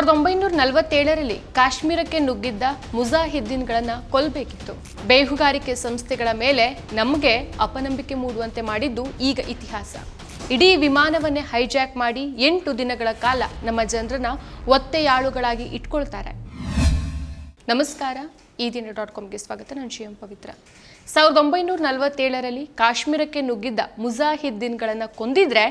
ಸಾವಿರದ ಒಂಬೈನೂರ ನಲವತ್ತೇಳರಲ್ಲಿ ಕಾಶ್ಮೀರಕ್ಕೆ ನುಗ್ಗಿದ್ದ ಮುಜಾಹಿದ್ದೀನ್ಗಳನ್ನು ಕೊಲ್ಲಬೇಕಿತ್ತು ಬೇಹುಗಾರಿಕೆ ಸಂಸ್ಥೆಗಳ ಮೇಲೆ ನಮಗೆ ಅಪನಂಬಿಕೆ ಮೂಡುವಂತೆ ಮಾಡಿದ್ದು ಈಗ ಇತಿಹಾಸ. ಇಡೀ ವಿಮಾನವನ್ನೇ ಹೈಜಾಕ್ ಮಾಡಿ ಎಂಟು ದಿನಗಳ ಕಾಲ ನಮ್ಮ ಜನರನ್ನ ಒತ್ತೆಯಾಳುಗಳಾಗಿ ಇಟ್ಕೊಳ್ತಾರೆ. ನಮಸ್ಕಾರ. ಈ ದಿನ ಡಾಟ್ ಕಾಮ್ಗೆ ಸ್ವಾಗತ. ನಾನು ಶಿವಂ ಪವಿತ್ರ. ಸಾವಿರದ ಒಂಬೈನೂರ ನಲವತ್ತೇಳರಲ್ಲಿ ಕಾಶ್ಮೀರಕ್ಕೆ ನುಗ್ಗಿದ್ದ ಮುಜಾಹಿದ್ದೀನ್ಗಳನ್ನು ಕೊಂದಿದ್ರೆ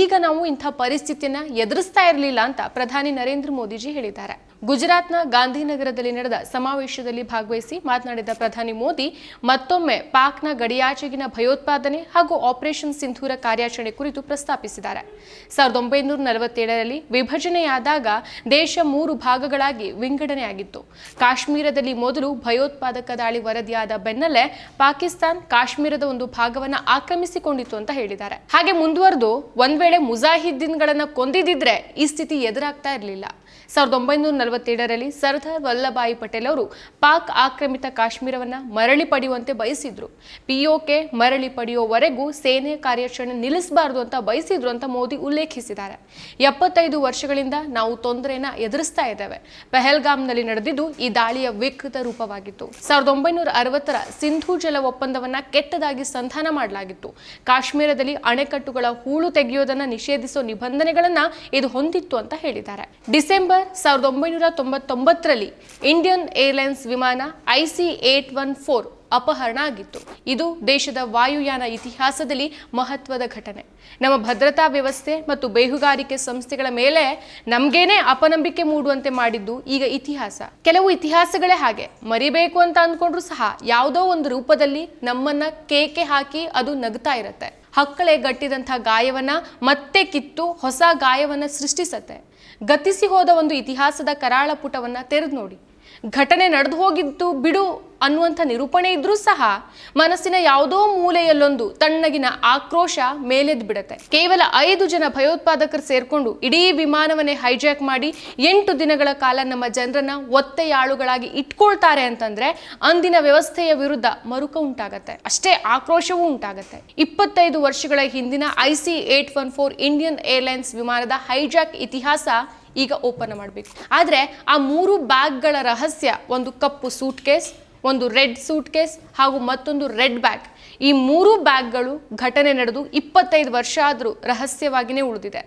ಈಗ ನಾವು ಇಂಥ ಪರಿಸ್ಥಿತಿಯನ್ನು ಎದುರಿಸ್ತಾ ಇರಲಿಲ್ಲ ಅಂತ ಪ್ರಧಾನಿ ನರೇಂದ್ರ ಮೋದಿಜಿ ಹೇಳಿದ್ದಾರೆ. ಗುಜರಾತ್ನ ಗಾಂಧಿನಗರದಲ್ಲಿ ನಡೆದ ಸಮಾವೇಶದಲ್ಲಿ ಭಾಗವಹಿಸಿ ಮಾತನಾಡಿದ ಪ್ರಧಾನಿ ಮೋದಿ, ಮತ್ತೊಮ್ಮೆ ಪಾಕ್ನ ಗಡಿಯಾಚೆಗಿನ ಭಯೋತ್ಪಾದನೆ ಹಾಗೂ ಆಪರೇಷನ್ ಸಿಂಧೂರ ಕಾರ್ಯಾಚರಣೆ ಕುರಿತು ಪ್ರಸ್ತಾಪಿಸಿದ್ದಾರೆ. ಸಾವಿರದ ಒಂಬೈನೂರ ನಲವತ್ತೇಳರಲ್ಲಿ ವಿಭಜನೆಯಾದಾಗ ದೇಶ ಮೂರು ಭಾಗಗಳಾಗಿ ವಿಂಗಡಣೆಯಾಗಿತ್ತು. ಕಾಶ್ಮೀರದಲ್ಲಿ ಮೊದಲು ಭಯೋತ್ಪಾದಕ ದಾಳಿ ವರದಿಯಾದ ಬೆನ್ನಲ್ಲೇ ಪಾಕಿಸ್ತಾನ್ ಕಾಶ್ಮೀರದ ಒಂದು ಭಾಗವನ್ನ ಆಕ್ರಮಿಸಿಕೊಂಡಿತ್ತು ಅಂತ ಹೇಳಿದ್ದಾರೆ. ಹಾಗೆ ಮುಂದುವರೆದು ಒಂದ್ ವೇಳೆ ಮುಜಾಹಿದ್ದೀನ್ಗಳನ್ನು ಕೊಂದಿದ್ರೆ ಈ ಸ್ಥಿತಿ ಎದುರಾಗ್ತಾ ಇರಲಿಲ್ಲ. ಸಾವಿರದ ಒಂಬೈನೂರ ನಲವತ್ತೇಳರಲ್ಲಿ ಸರ್ದಾರ್ ವಲ್ಲಭಾಯಿ ಪಟೇಲ್ ಅವರು ಪಾಕ್ ಆಕ್ರಮಿತ ಕಾಶ್ಮೀರವನ್ನ ಮರಳಿ ಪಡೆಯುವಂತೆ ಬಯಸಿದ್ರು. ಪಿಒಕೆ ಮರಳಿ ಪಡೆಯುವವರೆಗೂ ಸೇನೆ ಕಾರ್ಯಾಚರಣೆ ನಿಲ್ಲಿಸಬಾರದು ಅಂತ ಬಯಸಿದ್ರು ಅಂತ ಮೋದಿ ಉಲ್ಲೇಖಿಸಿದ್ದಾರೆ. ಎಪ್ಪತ್ತೈದು ವರ್ಷಗಳಿಂದ ನಾವು ತೊಂದರೆಯನ್ನು ಎದುರಿಸ್ತಾ ಇದ್ದೇವೆ. ಪೆಹಲ್ಗಾಮ್ನಲ್ಲಿ ನಡೆದಿದ್ದು ಈ ದಾಳಿಯ ವಿಕೃತ ರೂಪವಾಗಿತ್ತು. ಸಾವಿರದ ಒಂಬೈನೂರ ಅರವತ್ತರ ಸಿಂಧು ಜಲ ಒಪ್ಪಂದವನ್ನ ಕೆಟ್ಟದಾಗಿ ಸಂಧಾನ ಮಾಡಲಾಗಿತ್ತು. ಕಾಶ್ಮೀರದಲ್ಲಿ ಅಣೆಕಟ್ಟುಗಳ ಹೂಳು ತೆಗೆಯೋದನ್ನ ನಿಷೇಧಿಸುವ ನಿಬಂಧನೆಗಳನ್ನ ಇದು ಹೊಂದಿತ್ತು ಅಂತ ಹೇಳಿದ್ದಾರೆ. ಡಿಸೆಂಬರ್ ಸಾವಿರದ ಒಂಬೈನೂರ ತೊಂಬತ್ತೊಂಬತ್ತರಲ್ಲಿ ಇಂಡಿಯನ್ ಏರ್ಲೈನ್ಸ್ ವಿಮಾನ ಐಸಿ ಏಟ್ ಒನ್ ಫೋರ್ ಅಪಹರಣ ಆಗಿತ್ತು. ಇದು ದೇಶದ ವಾಯುಯಾನ ಇತಿಹಾಸದಲ್ಲಿ ಮಹತ್ವದ ಘಟನೆ. ನಮ್ಮ ಭದ್ರತಾ ವ್ಯವಸ್ಥೆ ಮತ್ತು ಬೇಹುಗಾರಿಕೆ ಸಂಸ್ಥೆಗಳ ಮೇಲೆ ನಮ್ಗೇನೆ ಅಪನಂಬಿಕೆ ಮೂಡುವಂತೆ ಮಾಡಿದ್ದು ಈಗ ಇತಿಹಾಸ. ಕೆಲವು ಇತಿಹಾಸಗಳೇ ಹಾಗೆ. ಮರಿಬೇಕು ಅಂತ ಅಂದ್ಕೊಂಡ್ರು ಸಹ ಯಾವುದೋ ಒಂದು ರೂಪದಲ್ಲಿ ನಮ್ಮನ್ನ ಕೇಕೆ ಹಾಕಿ ಅದು ನಗ್ತಾ ಇರತ್ತೆ. ಹಕ್ಕಳೆ ಗಟ್ಟಿದಂಥ ಗಾಯವನ್ನ ಮತ್ತೆ ಕಿತ್ತು ಹೊಸ ಗಾಯವನ್ನ ಸೃಷ್ಟಿಸತ್ತೆ. ಗತಿಸಿ ಹೋದ ಒಂದು ಇತಿಹಾಸದ ಕರಾಳ ಪುಟವನ್ನು ತೆರೆದು ನೋಡಿ. ಘಟನೆ ನಡೆದು ಹೋಗಿದ್ದು ಬಿಡು ಅನ್ನುವಂಥ ನಿರೂಪಣೆ ಇದ್ರೂ ಸಹ ಮನಸ್ಸಿನ ಯಾವುದೋ ಮೂಲೆಯಲ್ಲೊಂದು ತಣ್ಣಗಿನ ಆಕ್ರೋಶ ಮೇಲೆದ್ದು ಬಿಡತ್ತೆ. ಕೇವಲ ಐದು ಜನ ಭಯೋತ್ಪಾದಕರು ಸೇರ್ಕೊಂಡು ಇಡೀ ವಿಮಾನವನ್ನೇ ಹೈಜಾಕ್ ಮಾಡಿ ಎಂಟು ದಿನಗಳ ಕಾಲ ನಮ್ಮ ಜನರನ್ನ ಒತ್ತೆಯಾಳುಗಳಾಗಿ ಇಟ್ಕೊಳ್ತಾರೆ ಅಂತಂದ್ರೆ ಅಂದಿನ ವ್ಯವಸ್ಥೆಯ ವಿರುದ್ಧ ಮರುಕ ಉಂಟಾಗತ್ತೆ. ಅಷ್ಟೇ ಆಕ್ರೋಶವೂ ಉಂಟಾಗತ್ತೆ. ಇಪ್ಪತ್ತೈದು ವರ್ಷಗಳ ಹಿಂದಿನ I C eight one four Indian Airlines ವಿಮಾನದ ಹೈಜಾಕ್ ಇತಿಹಾಸ ಈಗ ಓಪನ್ ಮಾಡಬೇಕು. ಆದರೆ ಆ ಮೂರು ಬ್ಯಾಗ್ಗಳ ರಹಸ್ಯ, ಒಂದು ಕಪ್ಪು ಸೂಟ್ ಕೇಸ್ ಒಂದು ರೆಡ್ ಸೂಟ್ ಕೇಸ್ ಹಾಗೂ ಮತ್ತೊಂದು ರೆಡ್ ಬ್ಯಾಗ್, ಈ ಮೂರು ಬ್ಯಾಗ್ಗಳು ಘಟನೆ ನಡೆದು ಇಪ್ಪತ್ತೈದು ವರ್ಷ ಆದರೂ ರಹಸ್ಯವಾಗಿಯೇ ಉಳಿದಿದೆ.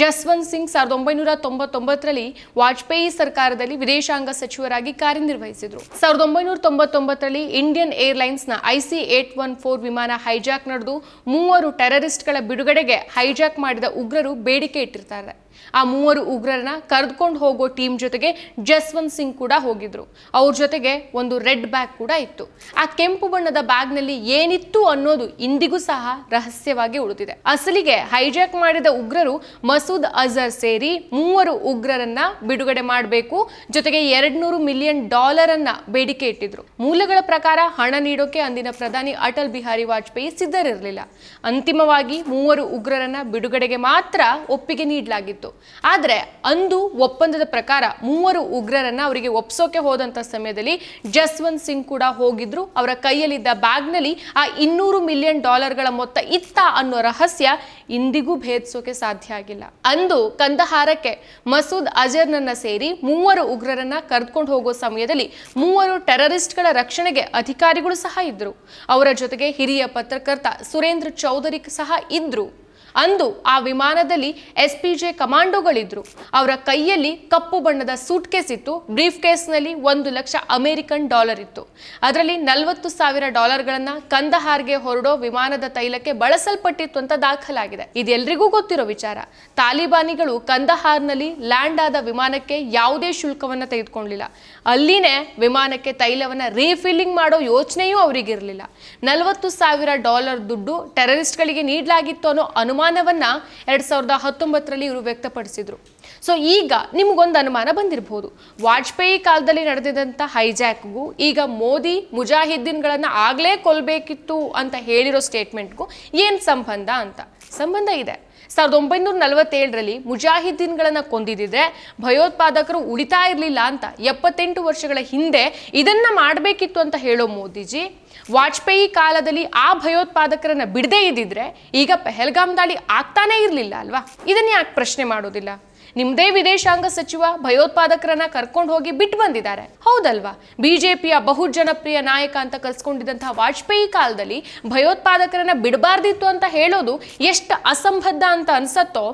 ಜಸ್ವಂತ್ ಸಿಂಗ್ ಸಾವಿರದ ಒಂಬೈನೂರ ತೊಂಬತ್ತೊಂಬತ್ತರಲ್ಲಿ ವಾಜಪೇಯಿ ಸರ್ಕಾರದಲ್ಲಿ ವಿದೇಶಾಂಗ ಸಚಿವರಾಗಿ ಕಾರ್ಯನಿರ್ವಹಿಸಿದರು. ಸಾವಿರದ ಒಂಬೈನೂರ ತೊಂಬತ್ತೊಂಬತ್ತರಲ್ಲಿ Indian ಏರ್ಲೈನ್ಸ್ನ I C eight one four ವಿಮಾನ ಹೈಜಾಕ್ ನಡೆದು ಮೂವರು ಟೆರರಿಸ್ಟ್ಗಳ ಬಿಡುಗಡೆಗೆ ಹೈಜಾಕ್ ಮಾಡಿದ ಉಗ್ರರು ಬೇಡಿಕೆ ಇಟ್ಟಿರ್ತಾರೆ. ಆ ಮೂವರು ಉಗ್ರರನ್ನ ಕರೆದುಕೊಂಡು ಹೋಗೋ ಟೀಮ್ ಜೊತೆಗೆ ಜಸ್ವಂತ್ ಸಿಂಗ್ ಕೂಡ ಹೋಗಿದ್ರು. ಅವ್ರ ಜೊತೆಗೆ ಒಂದು ರೆಡ್ ಬ್ಯಾಗ್ ಕೂಡ ಇತ್ತು. ಆ ಕೆಂಪು ಬಣ್ಣದ ಬ್ಯಾಗ್ನಲ್ಲಿ ಏನಿತ್ತು ಅನ್ನೋದು ಇಂದಿಗೂ ಸಹ ರಹಸ್ಯವಾಗಿ ಉಳಿದಿದೆ. ಅಸಲಿಗೆ ಹೈಜಾಕ್ ಮಾಡಿದ ಉಗ್ರರು ಮಸೂದ್ ಅಜರ್ ಸೇರಿ ಮೂವರು ಉಗ್ರರನ್ನ ಬಿಡುಗಡೆ ಮಾಡಬೇಕು. ಜೊತೆಗೆ ಎರಡ್ ನೂರು ಮಿಲಿಯನ್ ಡಾಲರ್ ಅನ್ನ ಬೇಡಿಕೆ ಇಟ್ಟಿದ್ರು. ಮೂಲಗಳ ಪ್ರಕಾರ ಹಣ ನೀಡೋಕೆ ಅಂದಿನ ಪ್ರಧಾನಿ ಅಟಲ್ ಬಿಹಾರಿ ವಾಜಪೇಯಿ ಸಿದ್ಧರಿರಲಿಲ್ಲ. ಅಂತಿಮವಾಗಿ ಮೂವರು ಉಗ್ರರನ್ನ ಬಿಡುಗಡೆಗೆ ಮಾತ್ರ ಒಪ್ಪಿಗೆ ನೀಡಲಾಗಿತ್ತು. ಆದರೆ ಅಂದು ಒಪ್ಪಂದದ ಪ್ರಕಾರ ಮೂವರು ಉಗ್ರರನ್ನ ಅವರಿಗೆ ಒಪ್ಸೋಕೆ ಹೋದಂತ ಸಮಯದಲ್ಲಿ ಜಸ್ವಂತ್ ಸಿಂಗ್ ಕೂಡ ಹೋಗಿದ್ರು. ಅವರ ಕೈಯಲ್ಲಿದ್ದ ಬ್ಯಾಗ್ನಲ್ಲಿ ಆ ಇನ್ನೂರು ಮಿಲಿಯನ್ ಡಾಲರ್ಗಳ ಮೊತ್ತ ಇತ್ತ ಅನ್ನೋ ರಹಸ್ಯ ಇಂದಿಗೂ ಭೇದಿಸೋಕೆ ಸಾಧ್ಯ ಆಗಿಲ್ಲ. ಅಂದು ಕಂದಹಾರಕ್ಕೆ ಮಸೂದ್ ಅಜರ್ನನ್ನ ಸೇರಿ ಮೂವರು ಉಗ್ರರನ್ನ ಕರೆದುಕೊಂಡು ಹೋಗೋ ಸಮಯದಲ್ಲಿ ಮೂವರು ಟೆರರಿಸ್ಟ್ಗಳ ರಕ್ಷಣೆಗೆ ಅಧಿಕಾರಿಗಳು ಸಹ ಇದ್ರು. ಅವರ ಜೊತೆಗೆ ಹಿರಿಯ ಪತ್ರಕರ್ತ ಸುರೇಂದ್ರ ಚೌಧರಿ ಸಹ ಇದ್ರು. ಅಂದು ಆ ವಿಮಾನದಲ್ಲಿ ಎಸ್ ಪಿ ಜೆ ಕಮಾಂಡೋಗಳಿದ್ರು. ಅವರ ಕೈಯಲ್ಲಿ ಕಪ್ಪು ಬಣ್ಣದ ಸೂಟ್ ಕೇಸ್ ಇತ್ತು. ಬ್ರೀಫ್ ಕೇಸ್ನಲ್ಲಿ ಒಂದು ಲಕ್ಷ ಅಮೆರಿಕನ್ ಡಾಲರ್ ಇತ್ತು. ಅದರಲ್ಲಿ ನಲವತ್ತು ಸಾವಿರ ಡಾಲರ್ಗಳನ್ನ ಕಂದಹಾರ್ಗೆ ಹೊರಡೋ ವಿಮಾನದ ತೈಲಕ್ಕೆ ಬಳಸಲ್ಪಟ್ಟಿತ್ತು ಅಂತ ದಾಖಲಾಗಿದೆ. ಇದೆಲ್ಲರಿಗೂ ಗೊತ್ತಿರೋ ವಿಚಾರ. ತಾಲಿಬಾನಿಗಳು ಕಂದಹಾರ್ನಲ್ಲಿ ಲ್ಯಾಂಡ್ ಆದ ವಿಮಾನಕ್ಕೆ ಯಾವುದೇ ಶುಲ್ಕವನ್ನ ತೆಗೆದುಕೊಂಡಿಲ್ಲ. ಅಲ್ಲಿನೇ ವಿಮಾನಕ್ಕೆ ತೈಲವನ್ನ ರೀಫಿಲ್ಲಿಂಗ್ ಮಾಡೋ ಯೋಚನೆಯೂ ಅವರಿಗಿರಲಿಲ್ಲ. ನಲವತ್ತು ಸಾವಿರ ಡಾಲರ್ ದುಡ್ಡು ಟೆರರಿಸ್ಟ್ಗಳಿಗೆ ನೀಡಲಾಗಿತ್ತು ಅನ್ನೋ ಅನುಮಾನವನ್ನ ಎರಡ್ ಸಾವಿರದ ಹತ್ತೊಂಬತ್ತರಲ್ಲಿ ಇವರು ವ್ಯಕ್ತಪಡಿಸಿದ್ರು. ಸೊ ಈಗ ನಿಮಗೊಂದು ಅನುಮಾನ ಬಂದಿರಬಹುದು ವಾಜಪೇಯಿ ಕಾಲದಲ್ಲಿ ನಡೆದಿದ್ದಂಥ ಹೈಜಾಕ್ಗೂ ಈಗ ಮೋದಿ ಮುಜಾಹಿದ್ದೀನ್ಗಳನ್ನ ಆಗ್ಲೇ ಕೊಲ್ಬೇಕಿತ್ತು ಅಂತ ಹೇಳಿರೋ ಸ್ಟೇಟ್ಮೆಂಟ್ಗೂ ಏನು ಸಂಬಂಧ ಅಂತ? ಸಂಬಂಧ ಇದೆ. ಸಾವಿರದ ಒಂಬೈನೂರ ನಲವತ್ತೇಳರಲ್ಲಿ ಮುಜಾಹಿದ್ದೀನ್ಗಳನ್ನು ಕೊಂದಿದ್ರೆ ಭಯೋತ್ಪಾದಕರು ಉಳಿತಾ ಇರಲಿಲ್ಲ ಅಂತ ಎಪ್ಪತ್ತೆಂಟು ವರ್ಷಗಳ ಹಿಂದೆ ಇದನ್ನ ಮಾಡಬೇಕಿತ್ತು ಅಂತ ಹೇಳೋ ಮೋದಿಜಿ, ವಾಜಪೇಯಿ ಕಾಲದಲ್ಲಿ ಆ ಭಯೋತ್ಪಾದಕರನ್ನ ಬಿಡದೇ ಇದ್ದಿದ್ರೆ ಈಗ ಪೆಹಲ್ಗಾಮ್ ದಾಳಿ ಆಗ್ತಾನೇ ಇರಲಿಲ್ಲ ಅಲ್ವಾ? ಇದನ್ನ ಯಾಕೆ ಪ್ರಶ್ನೆ ಮಾಡೋದಿಲ್ಲ? ನಿಮ್ದೇ ವಿದೇಶಾಂಗ ಸಚಿವ ಭಯೋತ್ಪಾದಕರನ್ನ ಕರ್ಕೊಂಡು ಹೋಗಿ ಬಿಟ್ಟು ಬಂದಿದ್ದಾರೆ. ಹೌದಲ್ವಾ? ಬಿಜೆಪಿಯ ಬಹುಜನಪ್ರಿಯ ನಾಯಕ ಅಂತ ಕಲ್ಸ್ಕೊಂಡಿದ್ದಂತಹ ವಾಜಪೇಯಿ ಕಾಲದಲ್ಲಿ ಭಯೋತ್ಪಾದಕರನ್ನ ಬಿಡಬಾರ್ದಿತ್ತು ಅಂತ ಹೇಳೋದು ಎಷ್ಟು ಅಸಂಬದ್ಧ ಅಂತ ಅನ್ಸತ್ತೋ,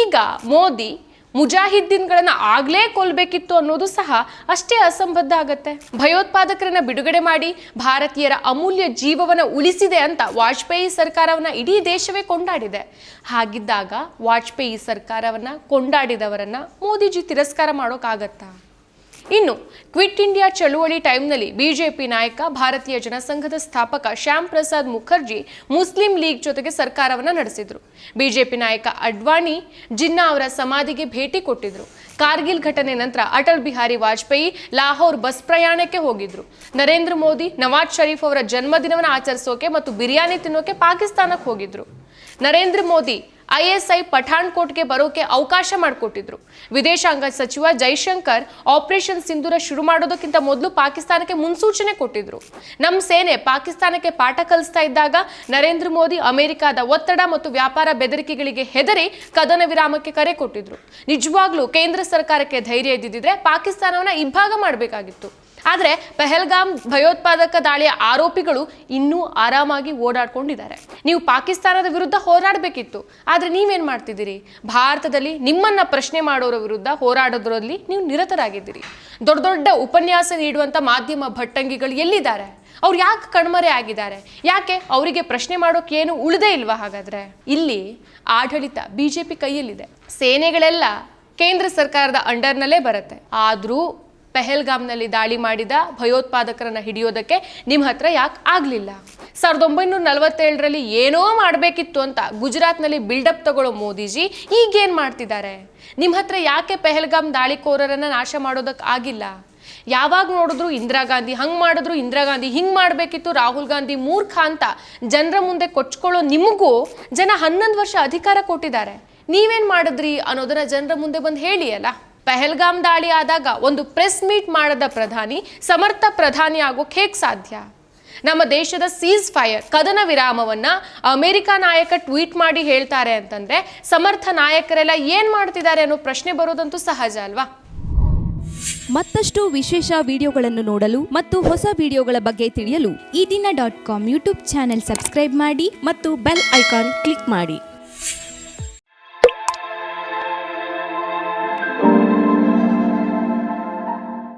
ಈಗ ಮೋದಿ ಮುಜಾಹಿದ್ದೀನ್ಗಳನ್ನ ಆಗ್ಲೇ ಕೊಲ್ಬೇಕಿತ್ತು ಅನ್ನೋದು ಸಹ ಅಷ್ಟೇ ಅಸಂಬದ್ಧ ಆಗತ್ತೆ. ಭಯೋತ್ಪಾದಕರನ್ನ ಬಿಡುಗಡೆ ಮಾಡಿ ಭಾರತೀಯರ ಅಮೂಲ್ಯ ಜೀವವನ್ನ ಉಳಿಸಿದೆ ಅಂತ ವಾಜಪೇಯಿ ಸರ್ಕಾರವನ್ನ ಇಡೀ ದೇಶವೇ ಕೊಂಡಾಡಿದೆ. ಹಾಗಿದ್ದಾಗ ವಾಜಪೇಯಿ ಸರ್ಕಾರವನ್ನ ಕೊಂಡಾಡಿದವರನ್ನ ಮೋದಿಜಿ ತಿರಸ್ಕಾರ ಮಾಡೋಕ್ಕಾಗತ್ತಾ ಇನ್ನು, ಕ್ವಿಟ್ ಇಂಡಿಯಾ ಚಳುವಳಿ ಟೈಮ್ನಲ್ಲಿ ಬಿಜೆಪಿ ನಾಯಕ, ಭಾರತೀಯ ಜನಸಂಘದ ಸ್ಥಾಪಕ ಶ್ಯಾಮ್ ಪ್ರಸಾದ್ ಮುಖರ್ಜಿ ಮುಸ್ಲಿಂ ಲೀಗ್ ಜೊತೆಗೆ ಸರ್ಕಾರವನ್ನು ನಡೆಸಿದ್ರು. ಬಿಜೆಪಿ ನಾಯಕ ಅಡ್ವಾಣಿ ಜಿನ್ನಾ ಅವರ ಸಮಾಧಿಗೆ ಭೇಟಿ ಕೊಟ್ಟಿದ್ರು. ಕಾರ್ಗಿಲ್ ಘಟನೆ ನಂತರ ಅಟಲ್ ಬಿಹಾರಿ ವಾಜಪೇಯಿ ಲಾಹೋರ್ ಬಸ್ ಪ್ರಯಾಣಕ್ಕೆ ಹೋಗಿದ್ರು. ನರೇಂದ್ರ ಮೋದಿ, ನವಾಜ್ ಶರೀಫ್ ಅವರ ಜನ್ಮದಿನವನ್ನು ಆಚರಿಸೋಕೆ ಮತ್ತು ಬಿರಿಯಾನಿ ತಿನ್ನೋಕೆ ಪಾಕಿಸ್ತಾನಕ್ಕೆ ಹೋಗಿದ್ರು. ನರೇಂದ್ರ ಮೋದಿ ಐಎಸ್ಐ ಪಠಾಣ್ಕೋಟ್ಗೆ ಬರೋಕೆ ಅವಕಾಶ ಮಾಡಿಕೊಟ್ಟಿದ್ರು. ವಿದೇಶಾಂಗ ಸಚಿವ ಜೈಶಂಕರ್ ಆಪರೇಷನ್ ಸಿಂಧೂರ ಶುರು ಮಾಡೋದಕ್ಕಿಂತ ಮೊದಲು ಪಾಕಿಸ್ತಾನಕ್ಕೆ ಮುನ್ಸೂಚನೆ ಕೊಟ್ಟಿದ್ರು. ನಮ್ಮ ಸೇನೆ ಪಾಕಿಸ್ತಾನಕ್ಕೆ ಪಾಠ ಕಲಿಸ್ತಾ ಇದ್ದಾಗ ನರೇಂದ್ರ ಮೋದಿ ಅಮೆರಿಕದ ಒತ್ತಡ ಮತ್ತು ವ್ಯಾಪಾರ ಬೆದರಿಕೆಗಳಿಗೆ ಹೆದರಿ ಕದನ ವಿರಾಮಕ್ಕೆ ಕರೆ ಕೊಟ್ಟಿದ್ರು. ನಿಜವಾಗ್ಲೂ ಕೇಂದ್ರ ಸರ್ಕಾರಕ್ಕೆ ಧೈರ್ಯ ಇದ್ದಿದ್ರೆ ಪಾಕಿಸ್ತಾನವನ್ನ ಇಬ್ಬಾಗ ಮಾಡಬೇಕಾಗಿತ್ತು. ಆದರೆ ಪೆಹಲ್ಗಾಮ್ ಭಯೋತ್ಪಾದಕ ದಾಳಿಯ ಆರೋಪಿಗಳು ಇನ್ನೂ ಆರಾಮಾಗಿ ಓಡಾಡ್ಕೊಂಡಿದ್ದಾರೆ. ನೀವು ಪಾಕಿಸ್ತಾನದ ವಿರುದ್ಧ ಹೋರಾಡಬೇಕಿತ್ತು. ಆದರೆ ನೀವೇನು ಮಾಡ್ತಿದ್ದೀರಿ? ಭಾರತದಲ್ಲಿ ನಿಮ್ಮನ್ನ ಪ್ರಶ್ನೆ ಮಾಡೋರ ವಿರುದ್ಧ ಹೋರಾಡೋದ್ರಲ್ಲಿ ನೀವು ನಿರತರಾಗಿದ್ದೀರಿ. ದೊಡ್ಡ ದೊಡ್ಡ ಉಪನ್ಯಾಸ ನೀಡುವಂಥ ಮಾಧ್ಯಮ ಭಟ್ಟಂಗಿಗಳು ಎಲ್ಲಿದ್ದಾರೆ? ಅವ್ರು ಯಾಕೆ ಕಣ್ಮರೆ ಆಗಿದ್ದಾರೆ? ಯಾಕೆ ಅವರಿಗೆ ಪ್ರಶ್ನೆ ಮಾಡೋಕೆ ಏನು ಉಳಿದೇ ಇಲ್ವಾ ಹಾಗಾದ್ರೆ? ಇಲ್ಲಿ ಆಡಳಿತ ಬಿಜೆಪಿ ಕೈಯಲ್ಲಿದೆ. ಸೇನೆಗಳೆಲ್ಲ ಕೇಂದ್ರ ಸರ್ಕಾರದ ಅಂಡರ್ನಲ್ಲೇ ಬರುತ್ತೆ. ಆದರೂ ಪೆಹಲ್ಗಾಮ್ನಲ್ಲಿ ದಾಳಿ ಮಾಡಿದ ಭಯೋತ್ಪಾದಕರನ್ನ ಹಿಡಿಯೋದಕ್ಕೆ ನಿಮ್ಮ ಹತ್ರ ಯಾಕೆ ಆಗಲಿಲ್ಲ? ಸಾವಿರದ ಒಂಬೈನೂರ ನಲವತ್ತೇಳರಲ್ಲಿ ಏನೋ ಮಾಡಬೇಕಿತ್ತು ಅಂತ ಗುಜರಾತ್ನಲ್ಲಿ ಬಿಲ್ಡಪ್ ತಗೊಳ್ಳೋ ಮೋದಿಜಿ ಈಗೇನು ಮಾಡ್ತಿದ್ದಾರೆ? ನಿಮ್ಮ ಹತ್ರ ಯಾಕೆ ಪೆಹಲ್ಗಾಮ್ ದಾಳಿಕೋರರನ್ನು ನಾಶ ಮಾಡೋದಕ್ಕೆ ಆಗಿಲ್ಲ? ಯಾವಾಗ ನೋಡಿದ್ರು ಇಂದಿರಾ ಗಾಂಧಿ ಹಂಗೆ ಮಾಡಿದ್ರು, ಇಂದಿರಾ ಗಾಂಧಿ ಹಿಂಗೆ ಮಾಡಬೇಕಿತ್ತು, ರಾಹುಲ್ ಗಾಂಧಿ ಮೂರ್ಖ ಅಂತ ಜನರ ಮುಂದೆ ಕೊಚ್ಕೊಳ್ಳೋ ನಿಮಗೂ ಜನ ಹನ್ನೊಂದು ವರ್ಷ ಅಧಿಕಾರ ಕೊಟ್ಟಿದ್ದಾರೆ. ನೀವೇನು ಮಾಡಿದ್ರಿ ಅನ್ನೋದನ್ನ ಜನರ ಮುಂದೆ ಬಂದು ಹೇಳಿ ಅಲ್ಲ? ಪೆಹಲ್ಗಾಮ್ ದಾಳಿ ಆದಾಗ ಒಂದು ಪ್ರೆಸ್ ಮೀಟ್ ಮಾಡದ ಪ್ರಧಾನಿ, ಸಮರ್ಥ ಪ್ರಧಾನಿ ಆಗೋಕೆ ಹೇಗೆ ಸಾಧ್ಯ? ನಮ್ಮ ದೇಶದ ಸೀಸ್ ಫೈರ್, ಕದನ ವಿರಾಮವನ್ನು ಅಮೆರಿಕ ನಾಯಕ ಟ್ವೀಟ್ ಮಾಡಿ ಹೇಳ್ತಾರೆ ಅಂತಂದರೆ, ಸಮರ್ಥ ನಾಯಕರೆಲ್ಲ ಏನು ಮಾಡ್ತಿದ್ದಾರೆ ಅನ್ನೋ ಪ್ರಶ್ನೆ ಬರೋದಂತೂ ಸಹಜ ಅಲ್ವಾ? ಮತ್ತಷ್ಟು ವಿಶೇಷ ವಿಡಿಯೋಗಳನ್ನು ನೋಡಲು ಮತ್ತು ಹೊಸ ವಿಡಿಯೋಗಳ ಬಗ್ಗೆ ತಿಳಿಯಲು ಈ ದಿನ dot com YouTube channel subscribe ಮಾಡಿ ಮತ್ತು ಬೆಲ್ ಐಕಾನ್ ಕ್ಲಿಕ್ ಮಾಡಿ.